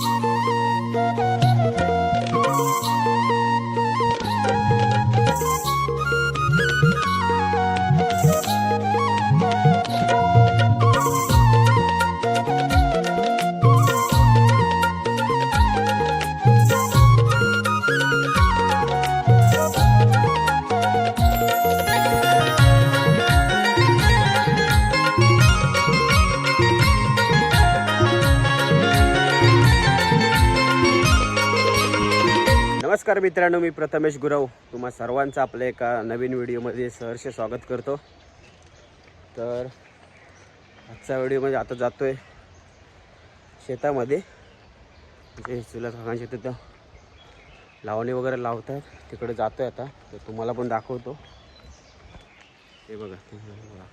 oh नमस्कार मित्रांनो मी प्रथमेश गुरव. तुम्हा सर्वांचं आपल्या एका नवीन व्हिडिओमध्ये सहर्ष स्वागत करतो. तर आजचा व्हिडिओमध्ये म्हणजे आता जातो आहे शेतामध्ये. जे चुला काकांच्या तिथं लावणी वगैरे लावतात. तिकडे जातो आहे आता. तर तुम्हाला पण दाखवतो. हे बघा हे बघा.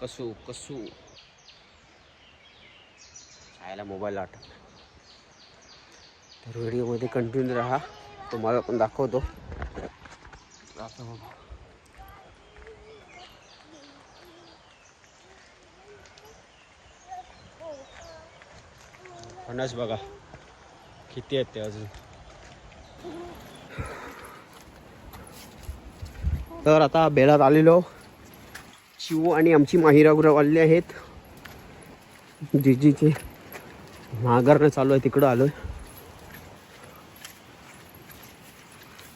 कसू कसू. छायला मोबाईल आठवला तर व्हिडिओमध्ये कंटिन्यू राहा. तुम्हाला पण दाखवतो. आता बघा. फणस बघा किती आहेत ते अजून? तर आता बेळात आलेलो. शिव आणि आमची माहिरा गुरव आलेली आहेत. जिजीचे नांगरणं चालू आहे तिकडं आलो आहे लावणी लावताय अरे तू पण रडायचं नको नको तुला आता तू घाबरवशील आम्हाला पण आणि तू पण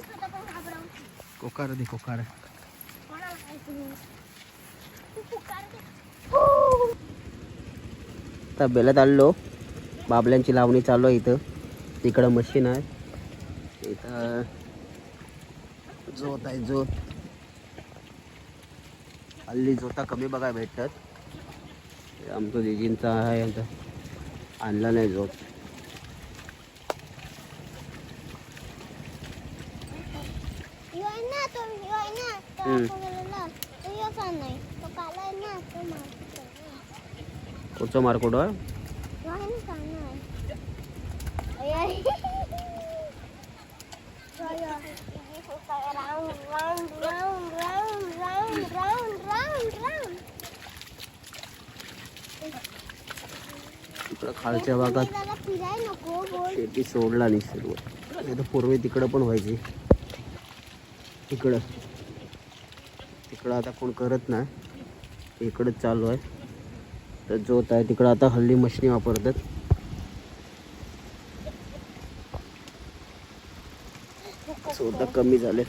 स्वतः पण घाबरवशील. कोकार दे कोकार. आता बेलात आलेलो बाबल्यांची लावणी चालू आहे इथं. तिकडं मशीन आहे. इथं जोत आहे जोत. हल्ली जोता कमी बघायला भेटतात. आमचा दिदींचा आहे आता. आणला नाही जो कुठचा मार्कोट आहे इकडं खालच्या भागात शेती सोडला नाही सर्व नाही तर पूर्वी तिकडं पण व्हायची. इकडं. तिकडं आता कोण करत नाही. इकडंच चालू आहे. तर जोत आहे. तिकडं आता हल्ली मशनी वापरतात. सुद्धा कमी झाले.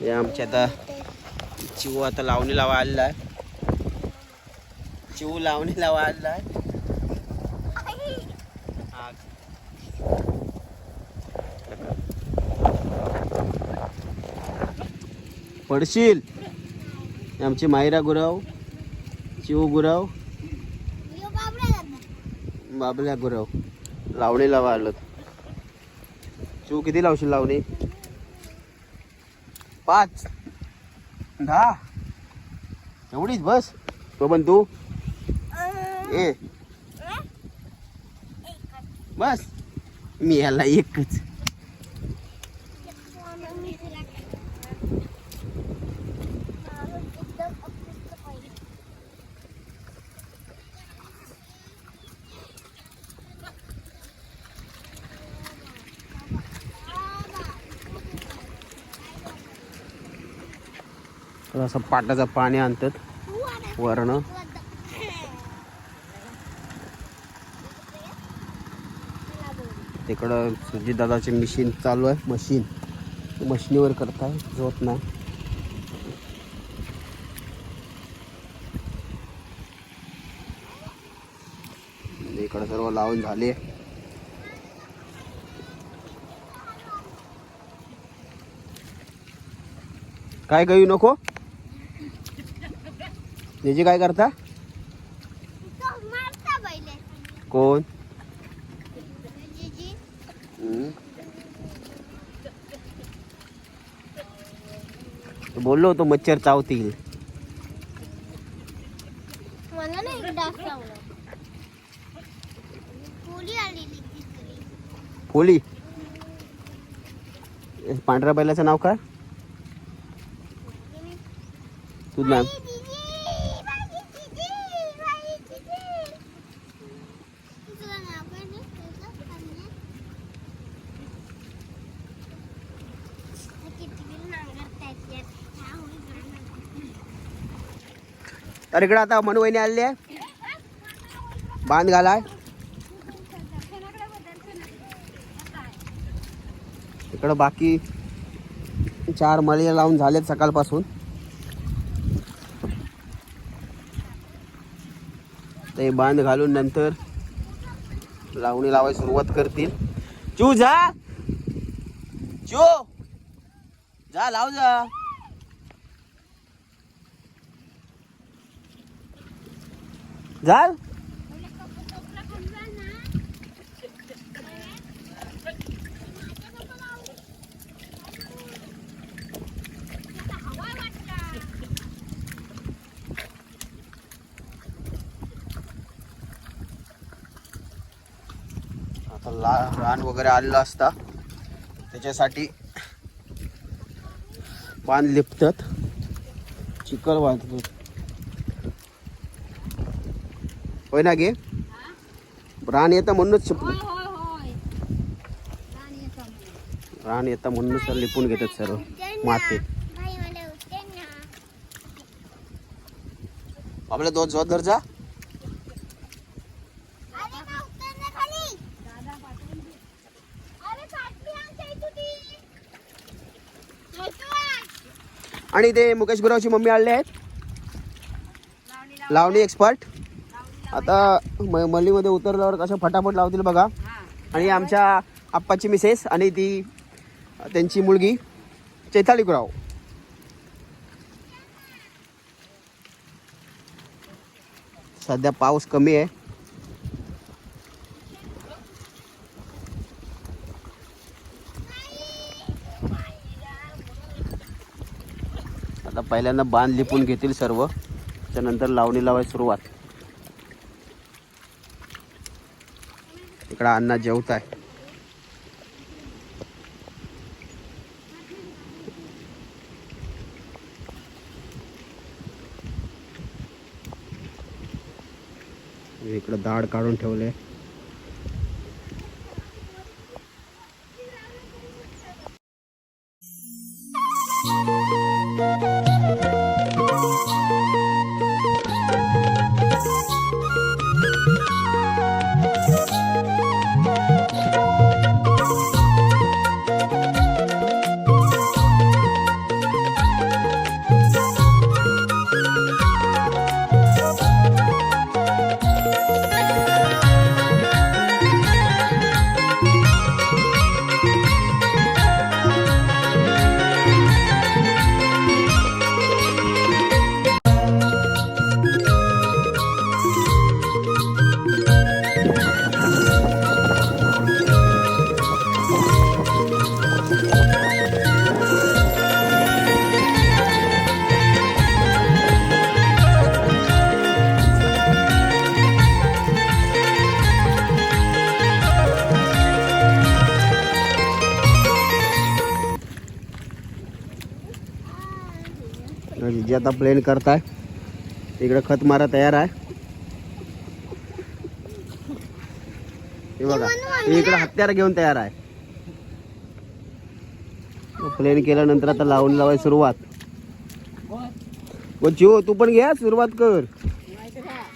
हे आमच्या आता चिव आता लावणी लावा आलेला आहे. चिवू लावणी लावा आलेला आहे पडशील. आमची मायरा गुरव शिव गुरव. बाबल्या गुरव. लावणी लावा आलं चिवू किती लावशील लावणी? पाच. दहा. एवढीच बस. तो पण तू? ए. बस. मी याला एकच. असं पाटाचं पाणी आणतात. वरण. तिकडं सुजित दादाचे मशीन चालू आहे. मशीन मशिनीवर करताय. जोत नाही. इकडं सर्व लावून झाले. काय गयू नको? त्याची काय करता? कोण. तो बोललो होतो मच्छर चावतील. मला नाही एक डास चावला पोली आलेली तिसरी पोली? पांढऱ्या बैलाचं नाव काय? तू नाव? इकडे आता मनू वहिनी आलेली आहे. बांध घालाय. इकडं बाकी चार मळे लावून झालेत सकाळपासून. ते बांध घालून नंतर लावणी लावायला सुरुवात करतील. चू जा. चू जा लाव जा. जाल ला रान वगैरे आलेला असता. त्याच्यासाठी पान लिपतात. चिखल वाहतात होय ना गे? रान येतं म्हणूनच रान येतं म्हणूनच तर लिपून घेतात सर्व. मातीत आपल्या दोन जोत धर जा आणि ते मुकेश गुरावची मम्मी आले आहेत. लावणी एक्सपर्ट आता म मल्लीमध्ये उतरल्यावर कसं फटाफट लावतील बघा. आणि आमच्या आप्पाची मिसेस आणि ती त्यांची मुलगी चैताली गुराव सध्या पाऊस कमी आहे. आता पहिल्यांदा बांध लिपून घेतील सर्व. त्यानंतर लावणी लावायला सुरुवात. इकडं अण्णा जेवत आहे इकडं दाढ काढून ठेवले. आता प्लेन करताय. इकडं खत मारा तयार आहे. हे बघा हे इकडं हत्यार घेऊन तयार आहे. प्लेन केल्यानंतर आता लावून लावाय सुरुवात. जिओ तू पण घ्या सुरुवात कर.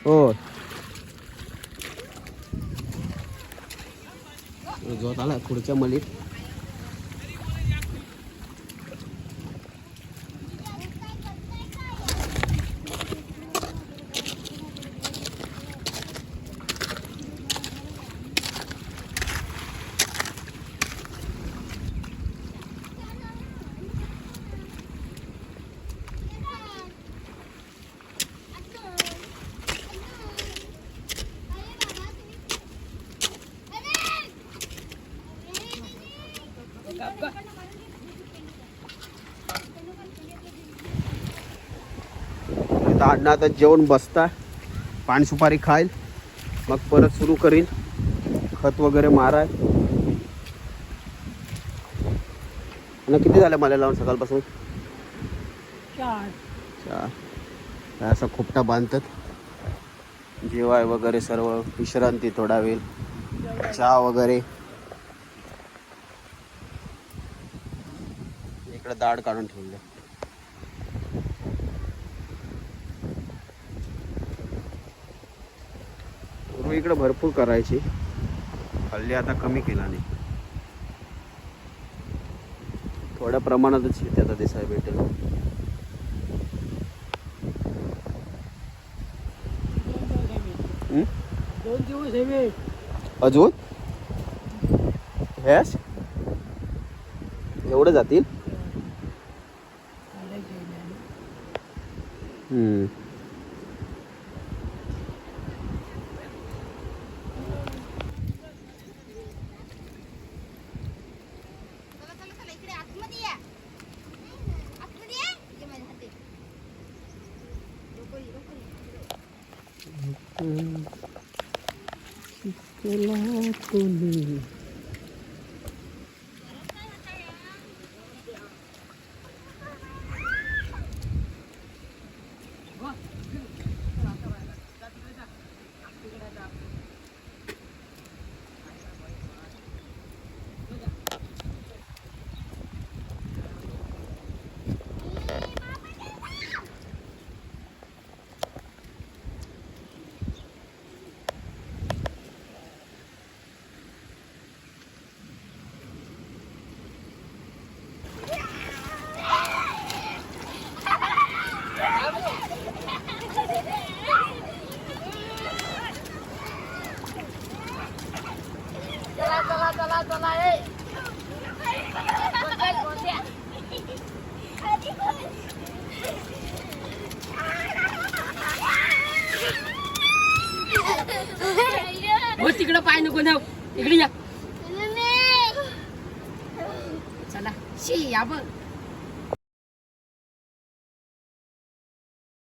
हो. जोत आला पुढच्या मलीत. अण्णा आता जेवण बसता पान सुपारी खाईल. मग परत सुरू करील खत वगैरे माराय. आणि किती झालं मला लावून सकाळपासून? चार. हे असं खोपटा बांधतात. जेवाय वगैरे सर्व विश्रांती थोडा वेळ. चहा वगैरे. इकडे दाढ काढून ठेवले पूर्वी इकडे भरपूर करायची. हल्ली आता कमी केला नाही थोड्या प्रमाणातच शेती आता दिसायला भेटेल. अजून? हेस एवढं जातील? wala ko na हो तिकडं पाय नको ना इकडे या. नाही. चला. शी या बघ.